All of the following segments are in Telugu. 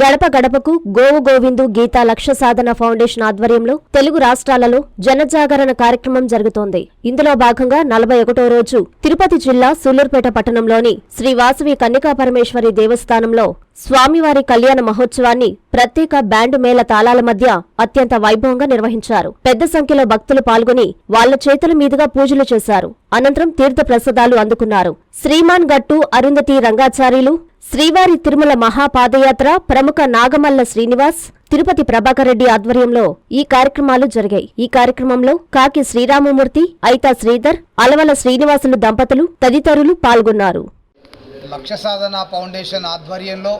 గడప గడపకు గోవు గోవిందు గీతా లక్ష్య సాధన ఫౌండేషన్ ఆధ్వర్యంలో తెలుగు రాష్ట్రాలలో జనజాగరణ కార్యక్రమం జరుగుతోంది. ఇందులో భాగంగా నలభై ఒకటో రోజు తిరుపతి జిల్లా సూలూరుపేట పట్టణంలోని శ్రీ వాసవి కన్నికా పరమేశ్వరి దేవస్థానంలో స్వామివారి కళ్యాణ మహోత్సవాన్ని ప్రత్యేక బ్యాండ్ మేళ తాళాల మధ్య అత్యంత వైభవంగా నిర్వహించారు. పెద్ద సంఖ్యలో భక్తులు పాల్గొని వాళ్ళ చేతుల మీదుగా పూజలు చేశారు. అనంతరం తీర్థ ప్రసాదాలు అందుకున్నారు. శ్రీమాన్ గట్టు అరుంధతి రంగాచార్యులు శ్రీవారి తిరుమల మహాపాదయాత్ర ప్రముఖ నాగమల్ల శ్రీనివాస్ తిరుపతి ప్రభాకర్ రెడ్డి ఆధ్వర్యంలో ఈ కార్యక్రమాలు జరిగాయి. ఈ కార్యక్రమంలో కాకి శ్రీరామమూర్తి ఐతా శ్రీధర్ అలవల శ్రీనివాసులు దంపతులు తదితరులు పాల్గొన్నారు. లక్ష సాధన ఫౌండేషన్ ఆధ్వర్యంలో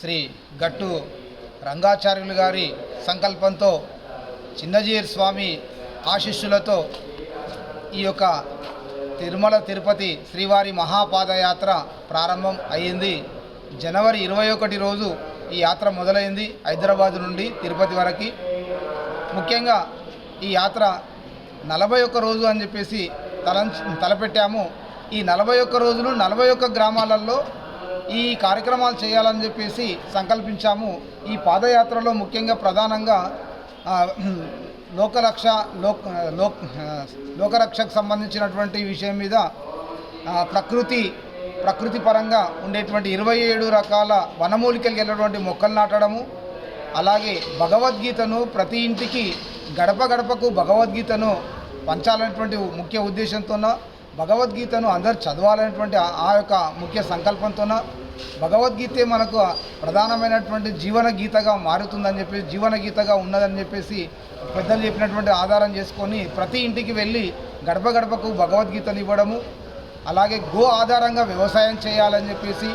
శ్రీ గట్టు రంగాచార్యులు గారి సంకల్పంతో చిన్నజీర్ స్వామి ఆశీస్సులతో ఈ యొక్క తిరుమల తిరుపతి శ్రీవారి మహాపాదయాత్ర ప్రారంభం అయ్యింది. జనవరి ఇరవై ఒకటి రోజు ఈ యాత్ర మొదలైంది హైదరాబాద్ నుండి తిరుపతి వరకు. ముఖ్యంగా ఈ యాత్ర నలభై ఒక్క రోజు అని చెప్పేసి తల తలపెట్టాము. ఈ నలభై ఒక్క రోజులు నలభై ఒక్క గ్రామాలలో ఈ కార్యక్రమాలు చేయాలని చెప్పేసి సంకల్పించాము. ఈ పాదయాత్రలో ముఖ్యంగా ప్రధానంగా లోకరక్ష లోక్ లోక్ లోకరక్షకు సంబంధించినటువంటి విషయం మీద ప్రకృతి ప్రకృతి పరంగా ఉండేటువంటి ఇరవై ఏడు రకాల వనమూలికలు వెళ్ళినటువంటి మొక్కలు నాటడము అలాగే భగవద్గీతను ప్రతి ఇంటికి గడప గడపకు భగవద్గీతను పంచాలనేటువంటి ముఖ్య ఉద్దేశంతోన భగవద్గీతను అందరు చదవాలనేటువంటి ఆ- ఆ యొక్క ముఖ్య సంకల్పంతోన భగవద్గీతే మనకు ప్రధానమైనటువంటి జీవన గీతగా మారుతుందని చెప్పేసి జీవన గీతగా ఉన్నదని చెప్పేసి పెద్దలు చెప్పినటువంటి ఆధారం చేసుకొని ప్రతి ఇంటికి వెళ్ళి గడప గడపకు భగవద్గీతను ఇవ్వడము అలాగే గో ఆధారంగా వ్యవసాయం చేయాలని చెప్పేసి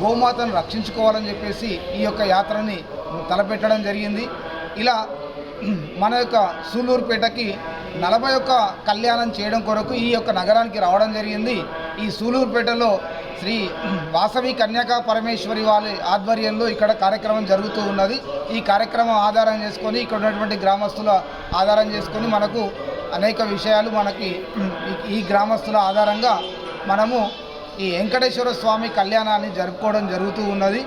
గోమాతను రక్షించుకోవాలని చెప్పేసి ఈ యొక్క యాత్రని తలపెట్టడం జరిగింది. ఇలా మన యొక్క సూలూరుపేటకి నలభై ఒక్క కళ్యాణం చేయడం కొరకు ఈ యొక్క నగరానికి రావడం జరిగింది. ఈ సూలూరుపేటలో శ్రీ వాసవి కన్యాక పరమేశ్వరి వారి ఆధ్వర్యంలో ఇక్కడ కార్యక్రమం జరుగుతూ ఉన్నది. ఈ కార్యక్రమం ఆధారం చేసుకొని ఇక్కడ ఉన్నటువంటి గ్రామస్తుల ఆధారం చేసుకొని మనకు అనేక విషయాలు మనకి ఈ- ఈ గ్రామస్తుల ఆధారంగా మనము ఈ వెంకటేశ్వర స్వామి కళ్యాణాన్ని జరుపుకోవడం జరుగుతూ ఉన్నది.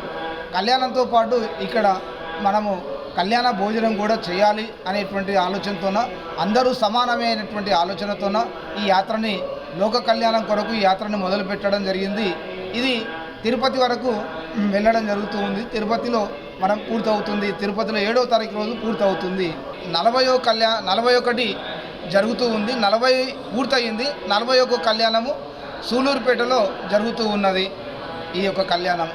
కళ్యాణంతో పాటు ఇక్కడ మనము కళ్యాణ భోజనం కూడా చేయాలి అనేటువంటి ఆలోచనతోన అందరూ సమానమైనటువంటి ఆలోచనతోన ఈ యాత్రని లోక కళ్యాణం కొరకు ఈ మొదలు పెట్టడం జరిగింది. ఇది తిరుపతి వరకు వెళ్ళడం జరుగుతూ ఉంది తిరుపతిలో మనం పూర్తవుతుంది. తిరుపతిలో ఏడవ తారీఖు రోజు పూర్తవుతుంది. నలభయో కళ్యాణ నలభై ఒకటి జరుగుతూ ఉంది. నలభై పూర్తయింది. నలభై ఒక కళ్యాణము సూలూరుపేటలో జరుగుతూ ఉన్నది. ఈ యొక్క కళ్యాణం.